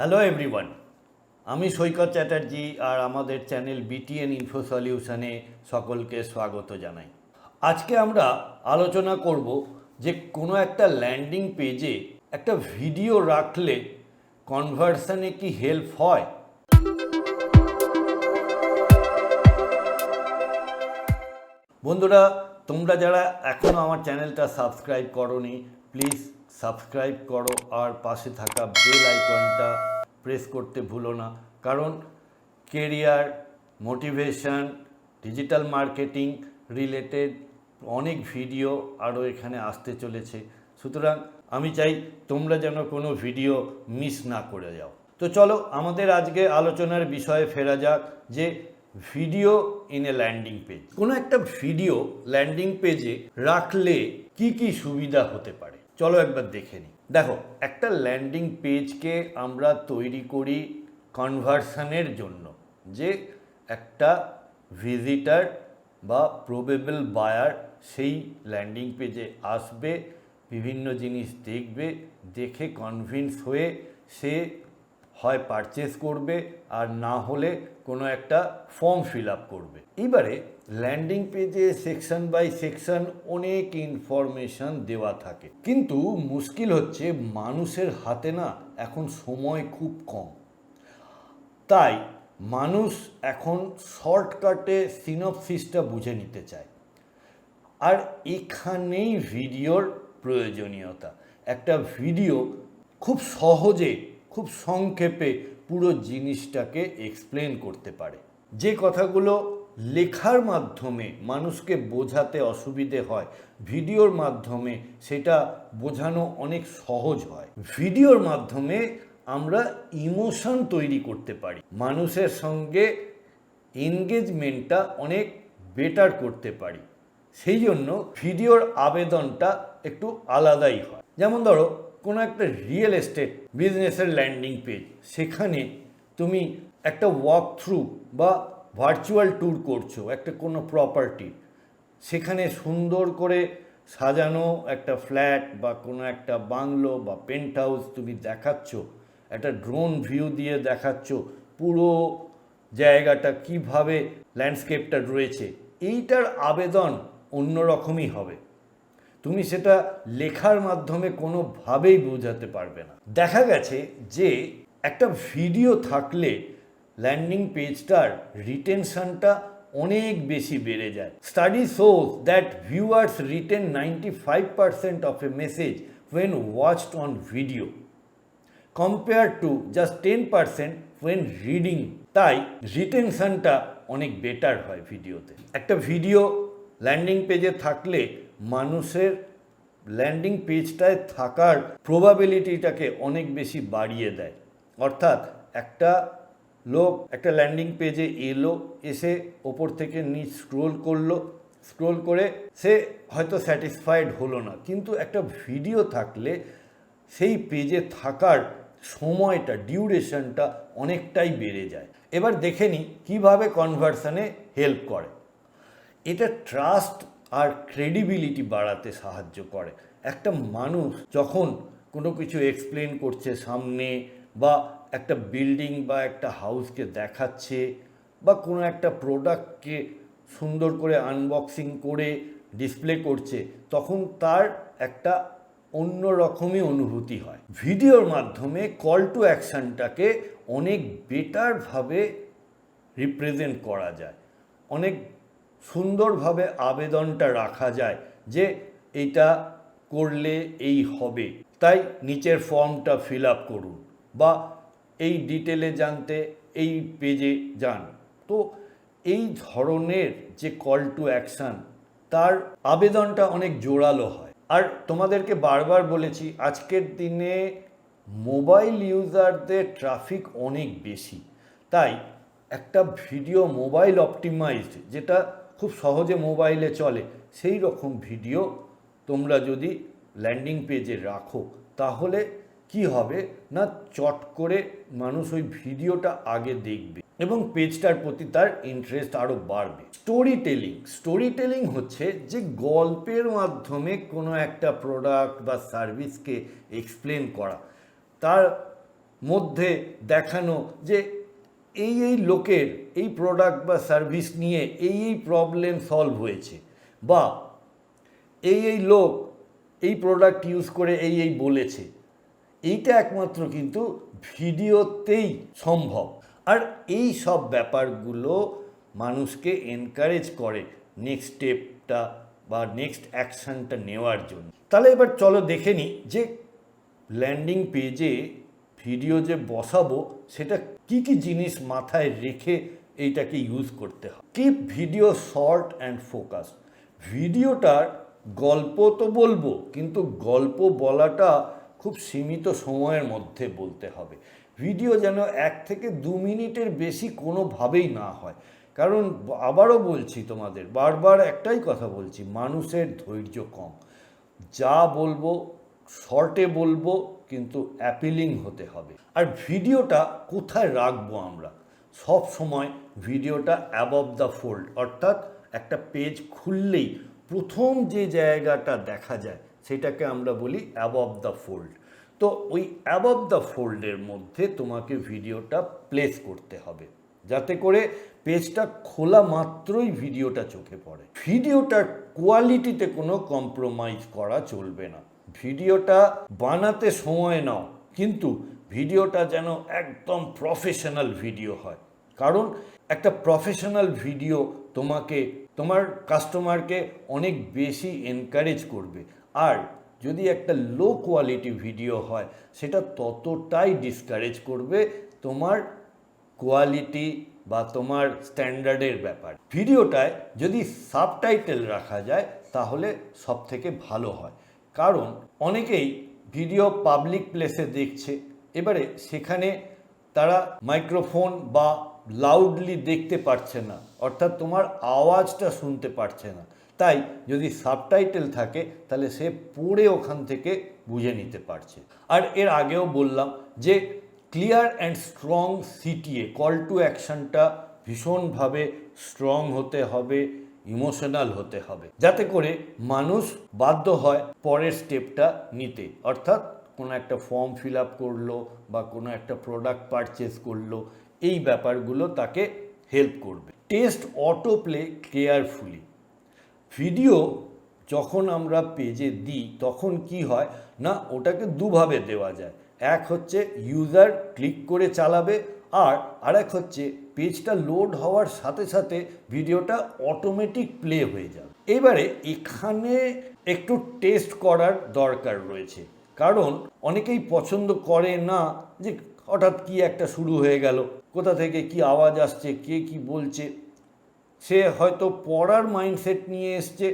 Hello everyone আমি সৈকত চ্যাটার্জি আর আমাদের channel BTN info সলিউশনে সকলকে স্বাগত জানাই। আজকে আমরা আলোচনা করব যে কোনো একটা ল্যান্ডিং পেজে একটা ভিডিও রাখলে কনভার্সনে কি হেল্প হয়? বন্ধুরা, তোমরা যারা এখনও আমার চ্যানেলটা সাবস্ক্রাইব করনি প্লিজ সাবস্ক্রাইব করো আর পাশে থাকা বেল আইকনটা প্রেস করতে ভুলো না। কারণ career, motivation, digital marketing related অনেক ভিডিও আরও এখানে আসতে চলেছে। সুতরাং আমি চাই তোমরা যেন কোনো ভিডিও মিস না করে যাও। তো চলো আমাদের আজকে আলোচনার বিষয়ে ফেরা যাক যে video in a landing page কোনো একটা ভিডিও ল্যান্ডিং পেজে রাখলে কি কি সুবিধা হতে পারে? চলো একবার দেখে নিই। দেখো, একটা ল্যান্ডিং পেজকে আমরা তৈরি করি কনভার্সনের জন্য, যে একটা ভিজিটার বা প্রবেবল বায়ার সেই ল্যান্ডিং পেজে আসবে, বিভিন্ন জিনিস দেখবে, দেখে কনভিন্স হয়ে সে হয় পারচেস করবে আর না হলে কোনো একটা ফর্ম ফিল আপ করবে। এবারে ল্যান্ডিং পেজে সেকশন বাই সেকশন অনেক ইনফরমেশন দেওয়া থাকে। কিন্তু মুশকিল হচ্ছে মানুষের হাতে না এখন সময় খুব কম। তাই মানুষ এখন শর্টকাটে সিনপসিসটা বুঝে নিতে চায়। আর এখানেই ভিডিওর প্রয়োজনীয়তা। একটা ভিডিও খুব সহজে খুব সংক্ষেপে পুরো জিনিসটাকে এক্সপ্লেন করতে পারে। যে কথাগুলো লেখার মাধ্যমে মানুষকে বোঝাতে অসুবিধে হয়, ভিডিওর মাধ্যমে সেটা বোঝানো অনেক সহজ হয়। ভিডিওর মাধ্যমে আমরা ইমোশন তৈরি করতে পারি। মানুষের সঙ্গে এনগেজমেন্টটা অনেক বেটার করতে পারি। সেই জন্য ভিডিওর আবেদনটা একটু আলাদাই হয়। যেমন ধরো কোনো একটা রিয়েল এস্টেট বিজনেসের ল্যান্ডিং পেজ সেখানে তুমি একটা ওয়াক থ্রু বা ভার্চুয়াল ট্যুর করছ, একটা কোনো প্রপার্টি সেখানে সুন্দর করে সাজানো একটা ফ্ল্যাট বা কোনো একটা বাংলো বা পেন্ট হাউস তুমি দেখাচ্ছ, একটা ড্রোন ভিউ দিয়ে দেখাচ্ছ, পুরো জায়গাটা কীভাবে ল্যান্ডস্কেপটা রয়েছে, এইটার আবেদন অন্যরকমই হবে। তুমি সেটা লেখার মাধ্যমে কোনোভাবেই বোঝাতে পারবে না। দেখা গেছে যে একটা ভিডিও থাকলে ল্যান্ডিং পেজটার রিটেনশনটা অনেক বেশি বেড়ে যায়। Study shows that viewers retain ninety five percent of a message when watched on video compare to just ten percent when reading তাই রিটেনশনটা অনেক বেটার হয় ভিডিওতে। একটা ভিডিও ল্যান্ডিং পেজে থাকলে মানুষের ল্যান্ডিং পেজটায় থাকার প্রবাবিলিটিটাকে অনেক বেশি বাড়িয়ে দেয়। অর্থাৎ একটা লোক একটা ল্যান্ডিং পেজে এলো, এসে ওপর থেকে নিচ স্ক্রোল করল স্ক্রোল করে সে হয়তো স্যাটিসফাইড হলো না। কিন্তু একটা ভিডিও থাকলে সেই পেজে থাকার সময়টা ডিউরেশনটা অনেকটাই বেড়ে যায়। এবার দেখে নিই কীভাবে কনভার্সনে হেল্প করে। এটা ট্রাস্ট আর ক্রেডিবিলিটি বাড়াতে সাহায্য করে। একটা মানুষ যখন কোনো কিছু এক্সপ্লেন করছে সামনে বা একটা বিল্ডিং বা একটা হাউসকে দেখাচ্ছে বা কোনো একটা প্রোডাক্টকে সুন্দর করে আনবক্সিং করে ডিসপ্লে করছে, তখন তার একটা অন্য রকমই অনুভূতি হয়। ভিডিওর মাধ্যমে কল টু অ্যাকশানটাকে অনেক বেটারভাবে রিপ্রেজেন্ট করা যায়। অনেক সুন্দরভাবে আবেদনটা রাখা যায় যে এটা করলে এই হবে। তাই নিচের ফর্মটা ফিল আপ করুন বা এই ডিটেলে জানতে এই পেজে যান। তো এই ধরনের যে কল টু অ্যাকশান তার আবেদনটা অনেক জোরালো হয়। আর তোমাদেরকে বারবার বলেছি, আজকের দিনে মোবাইল ইউজারদের ট্রাফিক অনেক বেশি। তাই একটা ভিডিও মোবাইল অপটিমাইজড যেটা খুব সহজে মোবাইলে চলে। সেই রকম ভিডিও তোমরা যদি ল্যান্ডিং পেজে রাখো, তাহলে কি হবে না চট করে মানুষ ওই ভিডিওটা আগে দেখবে এবং পেজটার প্রতি তার ইন্টারেস্ট আরও বাড়বে। স্টোরি টেলিং স্টোরি টেলিং হচ্ছে যে গল্পের মাধ্যমে কোনো একটা প্রোডাক্ট বা সার্ভিসকে এক্সপ্লেন করা। তার মধ্যে দেখানো যে এই এই লোকের এই প্রোডাক্ট বা সার্ভিস নিয়ে এই এই প্রবলেম সলভ হয়েছে। বা এই এই লোক এই প্রোডাক্ট ইউজ করে এই এই বলেছে। এইটা একমাত্র কিন্তু ভিডিওতেই সম্ভব। আর এই সব ব্যাপারগুলো মানুষকে এনকারেজ করে নেক্সট স্টেপটা বা নেক্সট অ্যাকশনটা নেওয়ার জন্য। তাহলে এবার চলো দেখে নিই যে ল্যান্ডিং পেজে ভিডিও যে বসাবো, সেটা কি কি জিনিস মাথায় রেখে এইটাকে ইউজ করতে হয়? Keep video short and focus ভিডিওটার গল্প তো বলব, কিন্তু গল্প বলাটা খুব সীমিত সময়ের মধ্যে বলতে হবে। ভিডিও যেন এক থেকে দু মিনিটের বেশি কোনোভাবেই না হয়। কারণ আবারও বলছি তোমাদের, বারবার একটাই কথা বলছি, মানুষের ধৈর্য কম। যা বলব শর্টে বলব, কিন্তু অ্যাপিলিং হতে হবে। আর ভিডিওটা কোথায় রাখব আমরা? সব সময় ভিডিওটা অ্যাবভ দ্য ফোল্ড অর্থাৎ একটা পেজ খুললেই প্রথম যে জায়গাটা দেখা যায়, সেটাকে আমরা বলি অ্যাবভ দ্য ফোল্ড তো ওই অ্যাবভ দ্য ফোল্ডের মধ্যে তোমাকে ভিডিওটা প্লেস করতে হবে, যাতে করে পেজটা খোলা মাত্রই ভিডিওটা চোখে পড়ে। ভিডিওটার কোয়ালিটিতে কোনো কম্প্রোমাইজ করা চলবে না। ভিডিওটা বানাতে সময় নাও, কিন্তু ভিডিওটা যেন একদম প্রফেশনাল ভিডিও হয়। কারণ একটা প্রফেশনাল ভিডিও তোমাকে, তোমার কাস্টমারকে অনেক বেশি এনকারেজ করবে। আর যদি একটা লো কোয়ালিটি ভিডিও হয়, সেটা ততটাই ডিসকারেজ করবে তোমার কোয়ালিটি বা তোমার স্ট্যান্ডার্ডের ব্যাপার। ভিডিওটায় যদি সাবটাইটেল রাখা যায়, তাহলে সব থেকে ভালো হয়। কারণ অনেকেই ভিডিও পাবলিক প্লেসে দেখছে। এবারে সেখানে তারা মাইক্রোফোন বা লাউডলি দেখতে পারছে না, অর্থাৎ তোমার আওয়াজটা শুনতে পারছে না। তাই যদি সাবটাইটেল থাকে, তাহলে সে পড়ে ওখান থেকে বুঝে নিতে পারছে। আর এর আগেও বললাম যে, clear and strong CTA, call to অ্যাকশনটা ভীষণভাবে স্ট্রং হতে হবে। ইমোশনাল হতে হবে। যাতে করে মানুষ বাধ্য হয় পরের স্টেপটা নিতে। অর্থাৎ কোনো একটা ফর্ম ফিল আপ করল বা কোনো একটা প্রোডাক্ট পারচেস করল, এই ব্যাপারগুলো তাকে হেল্প করবে। Test auto play carefully. Video যখন আমরা পেজে দিই, তখন কি হয়? না, ওটাকে দুভাবে দেওয়া যায়। এক হচ্ছে ইউজার ক্লিক করে চালাবে, আর আরেক হচ্ছে পেজটা লোড হওয়ার সাথে সাথে ভিডিওটা অটোমেটিক প্লে হয়ে যাবে। এবারে এখানে একটু টেস্ট করার দরকার রয়েছে। কারণ অনেকেই পছন্দ করে না যে হঠাৎ কি একটা শুরু হয়ে গেল, কোথা থেকে কি আওয়াজ আসছে, কে কি বলছে। সে হয়তো পড়ার মাইন্ডসেট নিয়ে এসছে,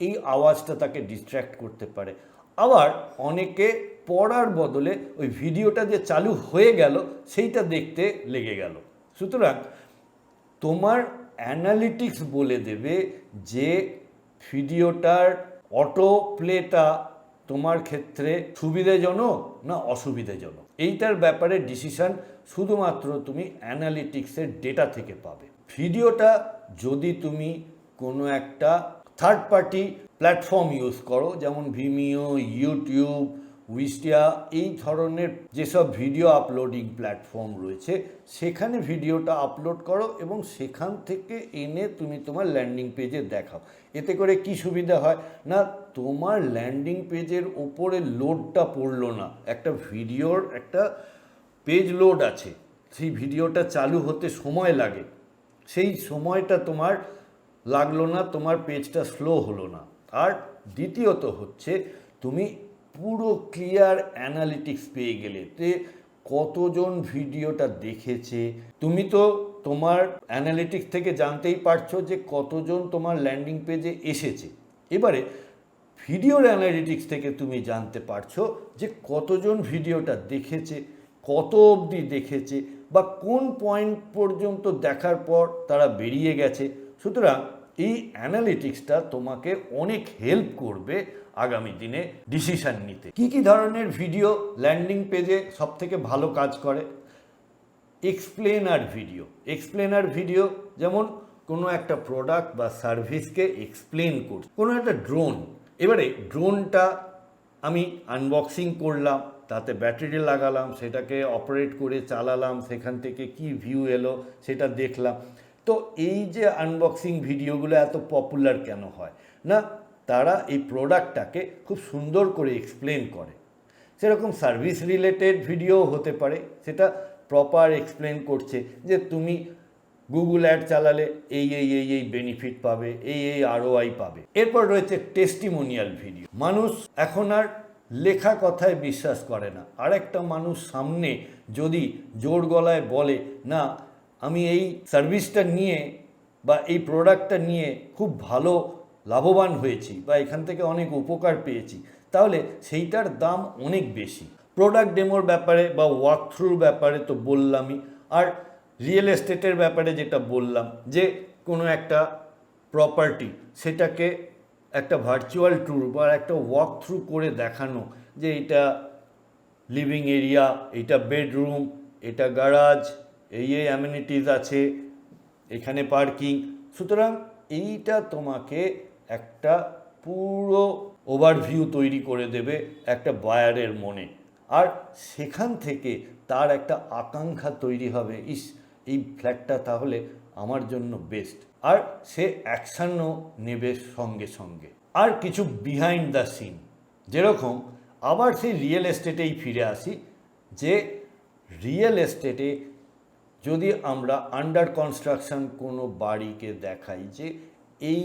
এই আওয়াজটা তাকে ডিস্ট্র্যাক্ট করতে পারে। আবার অনেকে পড়ার বদলে ওই ভিডিওটা যে চালু হয়ে গেল, সেইটা দেখতে লেগে গেল। সুতরাং তোমার অ্যানালিটিক্স বলে দেবে যে ভিডিওটার অটো প্লেটা তোমার ক্ষেত্রে সুবিধাজনক না অসুবিধাজনক? এইটার ব্যাপারে ডিসিশন শুধুমাত্র তুমি অ্যানালিটিক্সের ডেটা থেকে পাবে। ভিডিওটা যদি তুমি কোনো একটা থার্ড পার্টি প্ল্যাটফর্ম ইউজ করো, যেমন ভিমিও ইউটিউব উইস্টিয়া এই ধরনের যেসব ভিডিও আপলোডিং প্ল্যাটফর্ম রয়েছে, সেখানে ভিডিওটা আপলোড করো এবং সেখান থেকে এনে তুমি তোমার ল্যান্ডিং পেজে দেখাও। এতে করে কি সুবিধা হয়? না, তোমার ল্যান্ডিং পেজের ওপরে লোডটা পড়ল না। একটা ভিডিওর একটা পেজ লোড আছে, সেই ভিডিওটা চালু হতে সময় লাগে। সেই সময়টা তোমার লাগল না, তোমার পেজটা স্লো হলো না। আর দ্বিতীয়ত হচ্ছে, তুমি পুরো ক্লিয়ার অ্যানালিটিক্স পেয়ে গেলে তে কতজন ভিডিওটা দেখেছে? তুমি তো তোমার অ্যানালিটিক্স থেকে জানতেই পারছ যে কতজন তোমার ল্যান্ডিং পেজে এসেছে। এবারে ভিডিওর অ্যানালিটিক্স থেকে তুমি জানতে পারছ যে কতজন ভিডিওটা দেখেছে, কত অবধি দেখেছে বা কোন পয়েন্ট পর্যন্ত দেখার পর তারা বেরিয়ে গেছে। সুতরাং এই অ্যানালিটিক্সটা তোমাকে অনেক হেল্প করবে আগামী দিনে ডিসিশান নিতে। কি কি ধরনের ভিডিও ল্যান্ডিং পেজে সব থেকে ভালো কাজ করে? এক্সপ্লেনার ভিডিও এক্সপ্লেনার ভিডিও যেমন কোনো একটা প্রোডাক্ট বা সার্ভিসকে এক্সপ্লেন করছে। কোনো একটা ড্রোন এবারে ড্রোনটা আমি আনবক্সিং করলাম, তাতে ব্যাটারি লাগালাম, সেটাকে অপারেট করে চালালাম, সেখান থেকে কি ভিউ এলো, সেটা দেখলাম। তো এই যে আনবক্সিং ভিডিওগুলো এত পপুলার কেন হয়? না, তারা এই প্রোডাক্টটাকে খুব সুন্দর করে এক্সপ্লেন করে। সেরকম সার্ভিস রিলেটেড ভিডিও হতে পারে, সেটা প্রপার এক্সপ্লেন করছে যে তুমি গুগল অ্যাড চালালে এই এই এই এই বেনিফিট পাবে, এই এই আরওআই পাবে। এরপর রয়েছে টেস্টিমোনিয়াল ভিডিও মানুষ এখন আর লেখা কথায় বিশ্বাস করে না। আরেকটা মানুষ সামনে যদি জোর গলায় বলে, না আমি এই সার্ভিসটা নিয়ে বা এই প্রোডাক্টটা নিয়ে খুব ভালো লাভবান হয়েছি বা এখান থেকে অনেক উপকার পেয়েছি। তাহলে সেইটার দাম অনেক বেশি। প্রোডাক্ট ডেমোর ব্যাপারে বা ওয়ার্ক থ্রুর ব্যাপারে তো বললামই। আর রিয়েল এস্টেটের ব্যাপারে যেটা বললাম, যে কোনো একটা প্রপার্টি সেটাকে একটা ভার্চুয়াল ট্যুর বা একটা ওয়াক থ্রু করে দেখানো, যে এটা লিভিং এরিয়া এটা বেডরুম এটা গ্যারাজ এই এই অ্যামিনিটিস আছে, এখানে পার্কিং সুতরাং এইটা তোমাকে একটা পুরো ওভারভিউ তৈরি করে দেবে একটা বায়ারের মনে। আর সেখান থেকে তার একটা আকাঙ্ক্ষা তৈরি হবে, ইস, এই ফ্ল্যাটটা তাহলে আমার জন্য বেস্ট আর সে অ্যাকশানও নেবে সঙ্গে সঙ্গে। আর কিছু বিহাইন্ড দ্য সিন যেরকম আবার সেই রিয়েল এস্টেটেই ফিরে আসি, যে রিয়েল এস্টেটে যদি আমরা আন্ডার কনস্ট্রাকশন কোনো বাড়িকে দেখাই যে এই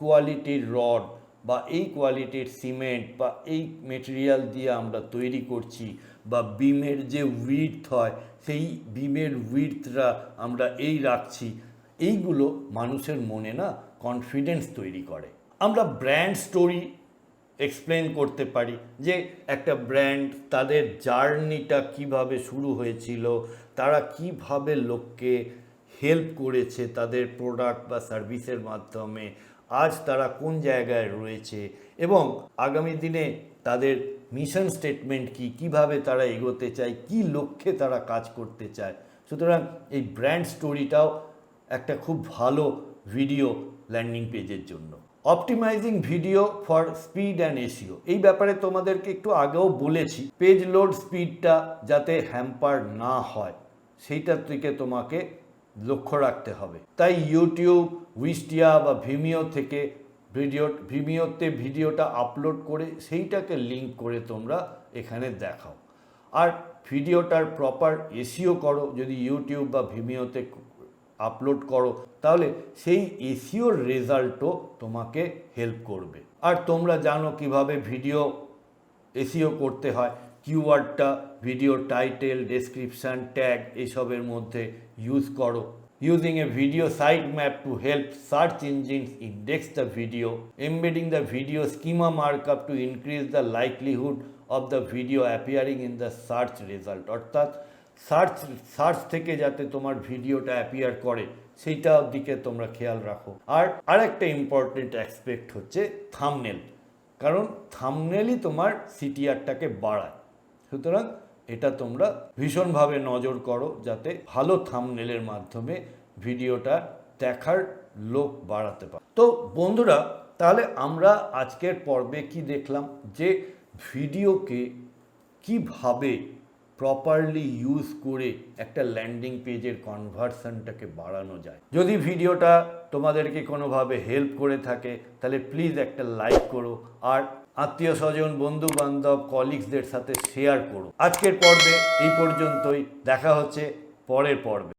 কোয়ালিটির রড বা এই কোয়ালিটির সিমেন্ট বা এই মেটেরিয়াল দিয়ে আমরা তৈরি করছি বা বিমের যে উইথ হয়, সেই বিমের উইথরা আমরা এই রাখছি, এইগুলো মানুষের মনে না কনফিডেন্স তৈরি করে। আমরা ব্র্যান্ড স্টোরি এক্সপ্লেন করতে পারি যে একটা ব্র্যান্ড তাদের জার্নিটা কীভাবে শুরু হয়েছিল তারা কীভাবে লোককে হেল্প করেছে, তাদের প্রোডাক্ট বা সার্ভিসের মাধ্যমে, আজ তারা কোন জায়গায় রয়েছে এবং আগামী দিনে তাদের মিশন স্টেটমেন্ট কি, কীভাবে তারা এগোতে চায়, কি লক্ষ্যে তারা কাজ করতে চায়। সুতরাং এই ব্র্যান্ড স্টোরিটাও একটা খুব ভালো ভিডিও ল্যান্ডিং পেজের জন্য। Optimising video for speed and SEO এই ব্যাপারে তোমাদেরকে একটু আগেও বলেছি পেজ লোড স্পিডটা যাতে হ্যাম্পার না হয়, সেইটার দিকে তোমাকে লক্ষ্য রাখতে হবে। তাই ইউটিউব উইস্টিয়া বা ভিমিও থেকে ভিডিও ভিমিওতে ভিডিওটা আপলোড করে সেইটাকে লিঙ্ক করে তোমরা এখানে দেখাও। আর ভিডিওটার প্রপার এসিও করো, যদি ইউটিউব বা ভিমিওতে আপলোড করো, তাহলে সেই এসিওর রেজাল্টও তোমাকে হেল্প করবে। আর তোমরা জানো কীভাবে ভিডিও এসিও করতে হয় কিউওয়ার্ডটা ভিডিও টাইটেল ডেসক্রিপশান ট্যাগ এসবের মধ্যে ইউজ করো। Using a video site map to help search engine index the video embedding the video schema mark up to increase the likelihood of the video appearing in the search result অর্থাৎ search search থেকে যাতে তোমার ভিডিওটা appear করে সেইটার দিকে তোমরা খেয়াল রাখো। আর আরেকটা ইম্পর্টেন্ট অ্যাসপেক্ট হচ্ছে থামনেল কারণ থামনেলই তোমার সিটিআরটাকে বাড়ায়। সুতরাং এটা তোমরা ভীষণভাবে নজর করো যাতে ভালো থামনেলের মাধ্যমে ভিডিওটা দেখার লোক বাড়াতে পারে। তো বন্ধুরা, তাহলে আমরা আজকের পর্বে কি দেখলাম? যে ভিডিওকে কীভাবে প্রপারলি ইউজ করে একটা ল্যান্ডিং পেজের কনভার্সনটাকে বাড়ানো যায়। যদি ভিডিওটা তোমাদেরকে কোনোভাবে হেল্প করে থাকে, তাহলে প্লিজ একটা লাইক করো আর আত্মীয় স্বজন বন্ধু বান্ধব কলিগসদের সাথে শেয়ার করো। আজকের পর্বে এই পর্যন্তই। দেখা হচ্ছে পরের পর্বে।